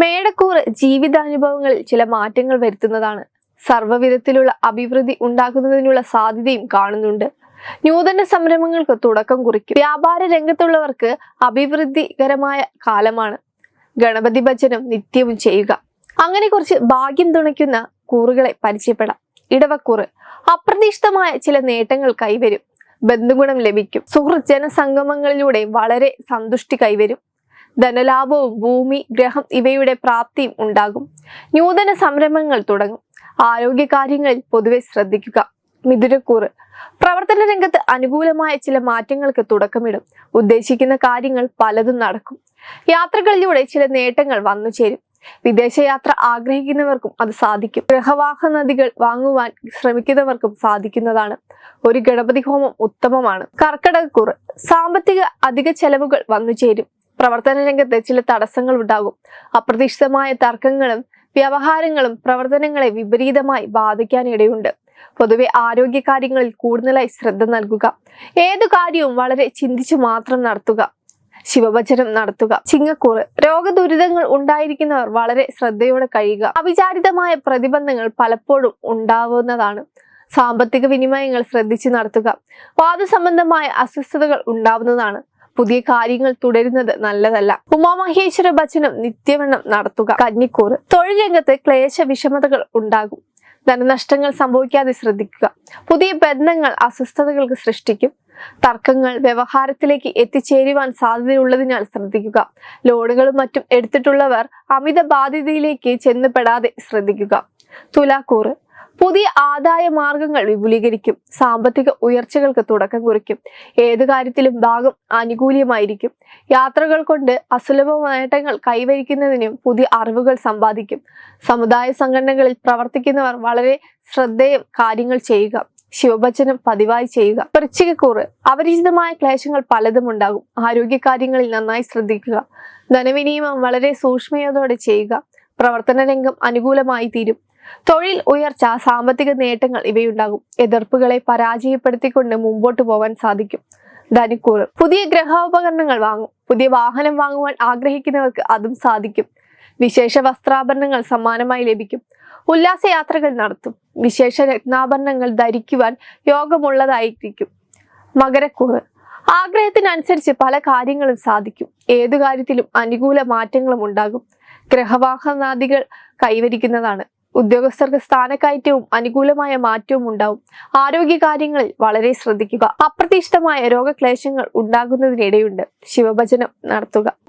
മേടക്കൂറ് ജീവിതാനുഭവങ്ങളിൽ ചില മാറ്റങ്ങൾ വരുത്തുന്നതാണ്. സർവവിധത്തിലുള്ള അഭിവൃദ്ധി ഉണ്ടാക്കുന്നതിനുള്ള സാധ്യതയും കാണുന്നുണ്ട്. നൂതന സംരംഭങ്ങൾക്ക് തുടക്കം കുറിക്കും. വ്യാപാര രംഗത്തുള്ളവർക്ക് അഭിവൃദ്ധികരമായ കാലമാണ്. ഗണപതി ഭജനം നിത്യവും ചെയ്യുക. അങ്ങനെ കുറച്ച് ഭാഗ്യം തുണയ്ക്കുന്ന കൂറുകളെ പരിചയപ്പെടാം. ഇടവക്കൂറ്. അപ്രതീക്ഷിതമായ ചില നേട്ടങ്ങൾ കൈവരും. ബന്ധുഗുണം ലഭിക്കും. സുഹൃത്ത് ജനസംഗമങ്ങളിലൂടെ വളരെ സന്തുഷ്ടി കൈവരും. ധനലാഭവും ഭൂമി ഗ്രഹം ഇവയുടെ പ്രാപ്തിയും ഉണ്ടാകും. നൂതന സംരംഭങ്ങൾ തുടങ്ങും. ആരോഗ്യകാര്യങ്ങളിൽ പൊതുവെ ശ്രദ്ധിക്കുക. മിഥുനക്കൂറ്. പ്രവർത്തന രംഗത്ത് അനുകൂലമായ ചില മാറ്റങ്ങൾക്ക് തുടക്കമിടും. ഉദ്ദേശിക്കുന്ന കാര്യങ്ങൾ പലതും നടക്കും. യാത്രകളിലൂടെ ചില നേട്ടങ്ങൾ വന്നു ചേരും. വിദേശയാത്ര ആഗ്രഹിക്കുന്നവർക്കും അത് സാധിക്കും. നദികൾ വാങ്ങുവാൻ ശ്രമിക്കുന്നവർക്കും സാധിക്കുന്നതാണ്. ഒരു ഗണപതി ഹോമം ഉത്തമമാണ്. കർക്കിടകക്കൂറ്. സാമ്പത്തിക അധിക ചെലവുകൾ വന്നു ചേരും. പ്രവർത്തന രംഗത്ത് ചില തടസ്സങ്ങൾ ഉണ്ടാകും. അപ്രതീക്ഷിതമായ തർക്കങ്ങളും വ്യവഹാരങ്ങളും പ്രവർത്തനങ്ങളെ വിപരീതമായി ബാധിക്കാനിടയുണ്ട് പൊതുവെ ആരോഗ്യ കാര്യങ്ങളിൽ കൂടുതലായി ശ്രദ്ധ നൽകുക. ഏതു കാര്യവും വളരെ ചിന്തിച്ചു മാത്രം നടത്തുക. ശിവഭജനം നടത്തുക. ചിങ്ങക്കൂറ്. രോഗദുരിതങ്ങൾ ഉണ്ടായിരിക്കുന്നവർ വളരെ ശ്രദ്ധയോടെ കഴിയുക. അവിചാരിതമായ പ്രതിബന്ധങ്ങൾ പലപ്പോഴും ഉണ്ടാവുന്നതാണ്. സാമ്പത്തിക വിനിമയങ്ങൾ ശ്രദ്ധിച്ചു നടത്തുക. വാദസംബന്ധമായ അസ്വസ്ഥതകൾ ഉണ്ടാവുന്നതാണ്. പുതിയ കാര്യങ്ങൾ തുടരുന്നത് നല്ലതല്ല. ഉമാമഹേശ്വര ഭജനം നിത്യവണ്ണം നടത്തുക. കന്നിക്കൂറ് തൊഴിൽ രംഗത്ത് ക്ലേശ വിഷമതകൾ ഉണ്ടാകും. ധനനഷ്ടങ്ങൾ സംഭവിക്കാതെ ശ്രദ്ധിക്കുക. പുതിയ ബന്ധങ്ങൾ അസ്വസ്ഥതകൾക്ക് സൃഷ്ടിക്കും. തർക്കങ്ങൾ വ്യവഹാരത്തിലേക്ക് എത്തിച്ചേരുവാൻ സാധ്യതയുള്ളതിനാൽ ശ്രദ്ധിക്കുക. ലോണുകളും മറ്റും എടുത്തിട്ടുള്ളവർ അമിത ബാധ്യതയിലേക്ക് ചെന്നുപെടാതെ ശ്രദ്ധിക്കുക. തുലാക്കൂറ്. പുതിയ ആദായ മാർഗങ്ങൾ വിപുലീകരിക്കും. സാമ്പത്തിക ഉയർച്ചകൾക്ക് തുടക്കം കുറിക്കും. ഏത് കാര്യത്തിലും ഭാഗം അനുകൂലമായിരിക്കും യാത്രകൾ കൊണ്ട് അസുലഭ നേട്ടങ്ങൾ കൈവരിക്കുന്നതിനും പുതിയ അറിവുകൾ സമ്പാദിക്കും. സമുദായ സംഘടനകളിൽ പ്രവർത്തിക്കുന്നവർ വളരെ ശ്രദ്ധേയം കാര്യങ്ങൾ ചെയ്യുക. ശിവഭജനം പതിവായി ചെയ്യുക. വൃശ്ചികക്കൂറ്. അപരിചിതമായ ക്ലേശങ്ങൾ പലതും ഉണ്ടാകും. ആരോഗ്യ കാര്യങ്ങളിൽ നന്നായി ശ്രദ്ധിക്കുക. ധനവിനിയമം വളരെ സൂക്ഷ്മതയോടെ ചെയ്യുക. പ്രവർത്തന രംഗം അനുകൂലമായി തീരും. തൊഴിൽ ഉയർച്ച സാമ്പത്തിക നേട്ടങ്ങൾ ഇവയുണ്ടാകും. എതിർപ്പുകളെ പരാജയപ്പെടുത്തിക്കൊണ്ട് മുമ്പോട്ട് പോകാൻ സാധിക്കും. ധനിക്കൂറ്. പുതിയ ഗ്രഹോപകരണങ്ങൾ വാങ്ങും. പുതിയ വാഹനം വാങ്ങുവാൻ ആഗ്രഹിക്കുന്നവർക്ക് അതും സാധിക്കും. വിശേഷ വസ്ത്രാഭരണങ്ങൾ സമ്മാനമായി ലഭിക്കും. ഉല്ലാസയാത്രകൾ നടത്തും. വിശേഷ രത്നാഭരണങ്ങൾ ധരിക്കുവാൻ യോഗമുള്ളതായിരിക്കും. മകരക്കൂറ്. ആഗ്രഹത്തിനനുസരിച്ച് പല കാര്യങ്ങളും സാധിക്കും. ഏതു കാര്യത്തിലും അനുകൂല മാറ്റങ്ങളും ഉണ്ടാകും. ഗ്രഹവാഹനാദികൾ കൈവരിക്കുന്നതാണ്. ഉദ്യോഗസ്ഥർക്ക് സ്ഥാനക്കയറ്റവും അനുകൂലമായ മാറ്റവും ഉണ്ടാവും. ആരോഗ്യ കാര്യങ്ങളിൽ വളരെ ശ്രദ്ധിക്കുക. അപ്രതീക്ഷിതമായ രോഗക്ലേശങ്ങൾ ഉണ്ടാകുന്നതിനിടയുണ്ട്. ശിവഭജനം നടത്തുക.